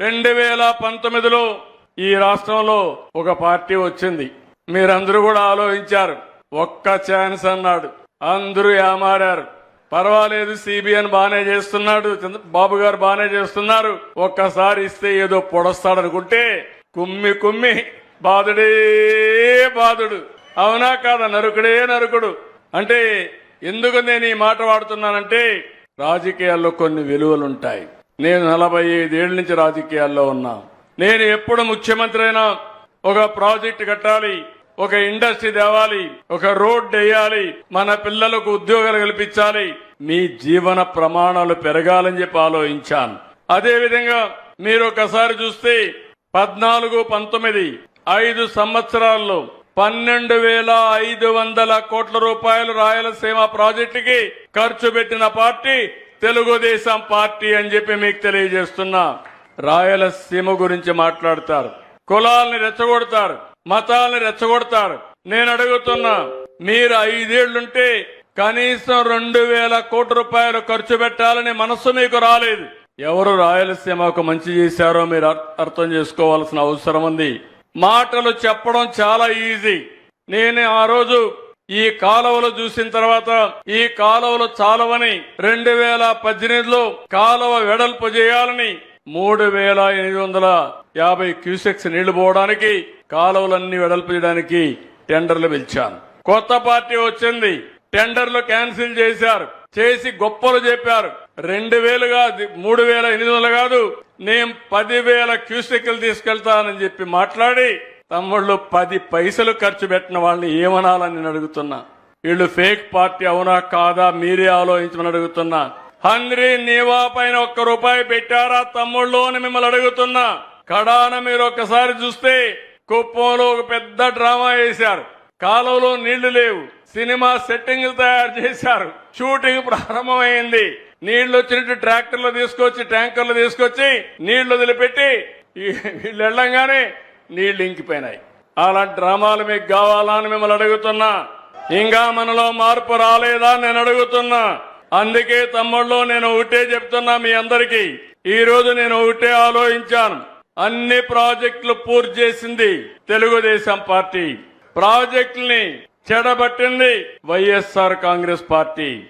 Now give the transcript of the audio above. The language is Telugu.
రెండు వేల పంతొమ్మిదిలో ఈ రాష్ట్రంలో ఒక పార్టీ వచ్చింది. మీరందరూ కూడా ఆలోచించారు. ఒక్క ఛాన్స్ అన్నాడు. అందరూ ఏమారారు పర్వాలేదు సిబిఎన్ బానే చేస్తున్నాడు. చంద్ర- బాబు గారు బానే చేస్తున్నారు. ఒక్కసారి ఇస్తే ఏదో పొడస్తాడనుకుంటే కుమ్మి కుమ్మి బాధుడే బాధుడు అవునా కాదా? నరుకుడే నరుకుడు. అంటే ఎందుకు నేను ఈ మాట వాడుతున్నానంటే రాజకీయాల్లో కొన్ని విలువలుంటాయి. నేను నలభై ఐదేళ్ళ నుంచి రాజకీయాల్లో ఉన్నా. నేను ఎప్పుడు ముఖ్యమంత్రి అయినా ఒక ప్రాజెక్ట్ కట్టాలి ఒక ఇండస్ట్రీ తేవాలి ఒక రోడ్ వేయాలి మన పిల్లలకు ఉద్యోగాలు కల్పించాలి. మీ జీవన ప్రమాణాలు పెరగాలని చెప్పి ఆలోచించాను. అదేవిధంగా మీరు ఒకసారి చూస్తే పద్నాలుగు పంతొమ్మిది ఐదు సంవత్సరాల్లో పన్నెండు వేల ఐదు వందల కోట్ల రూపాయలు రాయలసీమ ప్రాజెక్టుకి ఖర్చు పెట్టిన పార్టీ తెలుగుదేశం పార్టీ అని చెప్పి మీకు తెలియజేస్తున్నా. రాయలసీమ గురించి మాట్లాడతారు. కులాల్ని రెచ్చగొడతారు. మతాల్ని రెచ్చగొడతారు. నేను అడుగుతున్నా మీరు ఐదేళ్ళుంటే కనీసం రెండు వేల కోట్ల రూపాయలు ఖర్చు పెట్టాలని మనస్సు మీకు రాలేదు. ఎవరు రాయలసీమకు మంచి చేశారో మీరు అర్- అర్థం చేసుకోవాల్సిన అవసరం ఉంది. మాటలు చెప్పడం చాలా ఈజీ. నేను ఆ రోజు ఈ కాలువలు చూసిన తర్వాత ఈ కాలువలు చాలవని రెండు వేల పద్దెనిమిదిలో కాలువ వెడల్పు చేయాలని మూడు వేల ఎనిమిది వందల యాభై క్యూసెక్స్ నీళ్ళు పోవడానికి కాలువలన్నీ వెడల్పు చేయడానికి టెండర్లు పిలిచాను. కొత్త పార్టీ వచ్చింది. టెండర్లు క్యాన్సిల్ చేశారు. చేసి గొప్పలు చెప్పారు. రెండు వేలు కాదు మూడు వేల ఎనిమిది వందలు కాదు నేను పదివేల క్యూసెక్లు తీసుకెళ్తానని చెప్పి మాట్లాడి తమ్ముళ్ళు పది పైసలు ఖర్చు పెట్టిన వాళ్ళని ఏమనాలని నేను అడుగుతున్నా? వీళ్ళు ఫేక్ పార్టీ అవునా కాదా మీరే ఆలోచించమని అడుగుతున్నా. హంద్రి నీవా పైన ఒక్క రూపాయి పెట్టారా తమ్ముళ్ళు అని మిమ్మల్ని అడుగుతున్నా. కడాన మీరు ఒక్కసారి చూస్తే కుప్పంలో ఒక పెద్ద డ్రామా వేశారు. కాలువలో నీళ్ళు లేవు. సినిమా సెట్టింగ్లు తయారు చేశారు. షూటింగ్ ప్రారంభమైంది. నీళ్ళు వచ్చినట్టు ట్రాక్టర్లు తీసుకొచ్చి ట్యాంకర్లు తీసుకొచ్చి నీళ్ళు వదిలిపెట్టి వీళ్ళు వెళ్ళంగానే నీళ్ళు ఇంకిపోయినాయి. అలాంటి డ్రామాలు మీకు కావాలా అని మిమ్మల్ని అడుగుతున్నా. ఇంకా మనలో మార్పు రాలేదా నేను అడుగుతున్నా. అందుకే తమ్ముళ్ళు నేను ఒకటే చెప్తున్నా మీ అందరికీ. ఈ రోజు నేను ఒకటే ఆలోచించాను. అన్ని ప్రాజెక్టులు పూర్తి చేసింది తెలుగుదేశం పార్టీ. ప్రాజెక్టుల్ని చెడబట్టింది వైఎస్ఆర్ కాంగ్రెస్ పార్టీ.